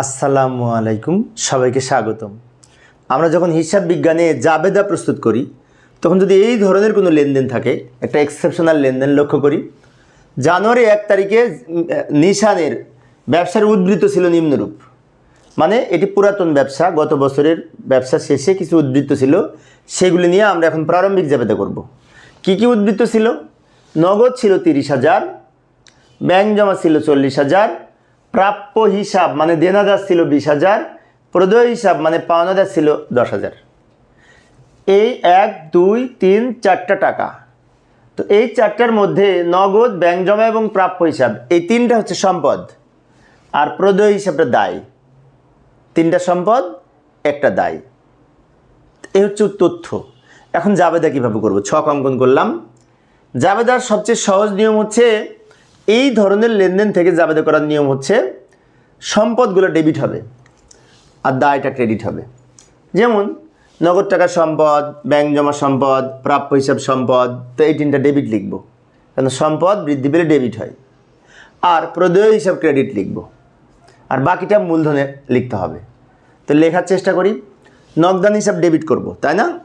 আসসালামু আলাইকুম, সবাইকে স্বাগতম। আমরা যখন হিসাব বিজ্ঞানে জাবেদা প্রস্তুত করি, তখন যদি এই ধরনের কোনো লেনদেন থাকে, একটা এক্সেপশনাল লেনদেন লক্ষ্য করি, জানুয়ারি এক তারিখে নিশানের ব্যবসার উদ্বৃত্ত ছিল নিম্নরূপ। মানে এটি পুরাতন ব্যবসা, গত বছরের ব্যবসা শেষে কিছু উদ্বৃত্ত ছিল, সেগুলি নিয়ে আমরা এখন প্রারম্ভিক জাবেদা করব। কি কি উদ্বৃত্ত ছিল? নগদ ছিল তিরিশ হাজার, ব্যাংক জমা ছিল চল্লিশ হাজার প্রাপ্য হিসাব মানে দেনাদার ছিল বিশ হাজার, প্রদেয় হিসাব মানে পাওনাদার ছিল দশ হাজার। এই এক, দুই, তিন, চারটা টাকা। তো এই চারটার মধ্যে নগদ, ব্যাংক জমা এবং প্রাপ্য হিসাব, এই তিনটা হচ্ছে সম্পদ। আর প্রদেয় হিসাবটা দায়। তিনটা সম্পদ, একটা দায়। এই হচ্ছে তথ্য। এখন জাবেদা কীভাবে করব? ছক অঙ্কন করলাম। জাবেদার সবচেয়ে সহজ নিয়ম হচ্ছে এই ধরনের লেনদেন থেকে জাবেদা করার নিয়ম হচ্ছে সম্পদগুলো ডেবিট হবে আর দায়টা ক্রেডিট হবে। যেমন নগদ টাকা সম্পদ, ব্যাংক জমা সম্পদ, প্রাপ্য হিসাব সম্পদ, তো এই তিনটা ডেবিট লিখব। কেন সম্পদ বৃদ্ধি পেলে ডেবিট হয়। আর প্রদেয় হিসাব ক্রেডিট লিখব। আর বাকিটা মূলধনে লিখতে হবে। তো লেখার চেষ্টা করি, নগদান হিসাব ডেবিট করব, তাই না?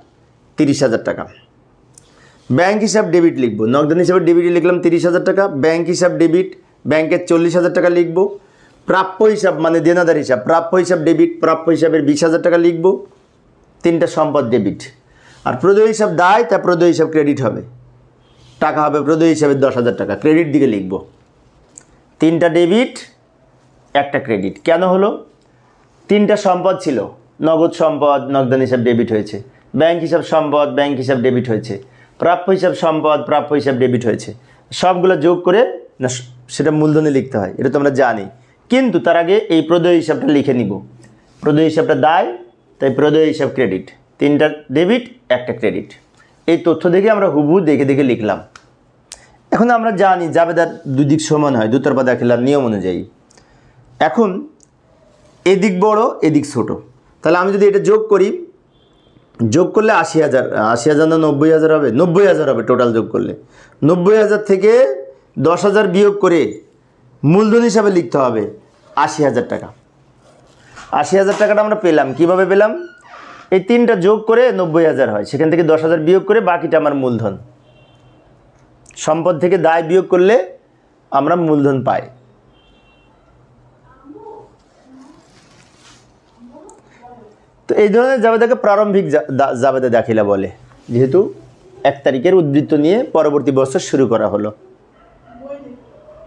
তিরিশ হাজার টাকা। ব্যাংক হিসাব ডেবিট লিখব। নগদান হিসাবে ডেবিট লিখলাম তিরিশ হাজার টাকা, ব্যাংক হিসাব ডেবিট, ব্যাংকের চল্লিশ হাজার টাকা লিখব। প্রাপ্য হিসাব মানে দেনাদার হিসাব। প্রাপ্য হিসাব ডেবিট, প্রাপ্য হিসাবের বিশ হাজার টাকা লিখব। তিনটা সম্পদ ডেবিট। আর প্রদেয় হিসাব দায়, তা প্রদেয় হিসাব ক্রেডিট হবে। টাকা হবে প্রদেয় হিসাবে দশ হাজার টাকা। ক্রেডিট দিকে লিখব। তিনটা ডেবিট, একটা ক্রেডিট। কেন হলো? তিনটা সম্পদ ছিল। নগদ সম্পদ, নগদান হিসাব ডেবিট হয়েছে। ব্যাংক হিসাব সম্পদ, ব্যাংক হিসাব ডেবিট হয়েছে। প্রাপ্য হিসাব সম্পদ, প্রাপ্য হিসাব ডেবিট হয়েছে। সবগুলো যোগ করে না, সেটা মূলধনে লিখতে হয়, এটা তো আমরা জানি। কিন্তু তার আগে এই প্রদেয় হিসাবটা লিখে নিব। প্রদেয় হিসাবটা দায়, তাই প্রদেয় হিসাব ক্রেডিট তিনটা ডেবিট একটা ক্রেডিট এই তথ্য দেখে আমরা হুবহু দেখে দেখে লিখলাম। এখন আমরা জানি জাবেদার দুদিক সমান হয় দুতরফা দাখিলার নিয়ম অনুযায়ী। এখন এদিক বড়, এদিক ছোট। তাহলে আমি যদি এটা যোগ করি যোগ করলে আশি হাজার আশি হাজার না নব্বই হাজার হবে? নব্বই হাজার হবে টোটাল যোগ করলে। নব্বই হাজার থেকে দশ হাজার বিয়োগ করে মূলধন হিসাবে লিখতে হবে আশি হাজার টাকা। আশি হাজার টাকাটা আমরা পেলাম। কীভাবে পেলাম? এই তিনটা যোগ করে নব্বই হাজার হয়। সেখান থেকে দশ হাজার বিয়োগ করে বাকিটা আমার মূলধন। সম্পদ থেকে দায় বিয়োগ করলে আমরা মূলধন পাই। তো এই ধরনের জাবেদাকে প্রারম্ভিক জাবেদা দাখিলা বলে। যেহেতু এক তারিখের উদ্বৃত্ত নিয়ে পরবর্তী বছর শুরু করা হলো।